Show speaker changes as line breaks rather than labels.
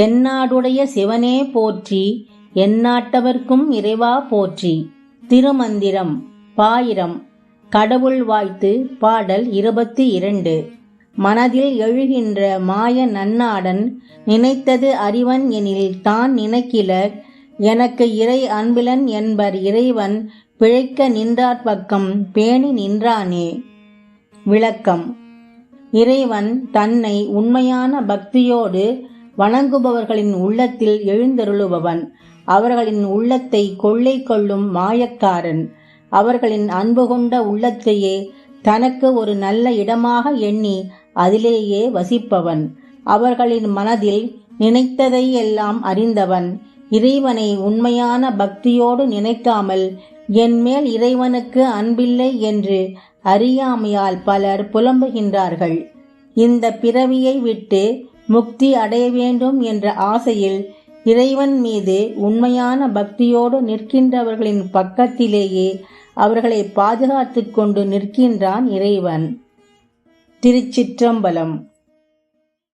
தென்னாடுடைய சிவனே போற்றி எந்நாட்டவர்க்கும் இறைவா போற்றி. திருமந்திரம் பாயிரம். கடவுள் வாய்த்து பாடல் இருபத்தி இரண்டு. மனதில் எழுகின்ற மாய நன்னாடன் நினைத்தது அறிவன் எனில் தான் நினைக்கில எனக்கு இறை அன்பிலன் என்பர் இறைவன் பிழைக்க நின்றார் பக்கம் பேணி நின்றானே. விளக்கம். இறைவன் தன்னை உண்மையான பக்தியோடு வணங்குபவர்களின் உள்ளத்தில் எழுந்தருளுபவன். அவர்களின் உள்ளத்தை கொள்ளை கொள்ளும் மாயக்காரன். அவர்களின் அன்பு கொண்ட உள்ளத்தையே தனக்கு ஒரு நல்ல இடமாக எண்ணி அதிலேயே வசிப்பவன். அவர்களின் மனதில் நினைத்ததை எல்லாம் அறிந்தவன். இறைவனை உண்மையான பக்தியோடு நினைக்காமல் என்மேல் இறைவனுக்கு அன்பில்லை என்று அறியாமையால் பலர் புலம்புகின்றார்கள். இந்த பிறவியை விட்டு முக்தி அடைய வேண்டும் என்ற ஆசையில் இறைவன் மீது உண்மையான பக்தியோடு நிற்கின்றவர்களின் பக்கத்திலேயே அவர்களை பாதுகாத்து கொண்டு நிற்கின்றான் இறைவன். திருச்சிற்றம்பலம்.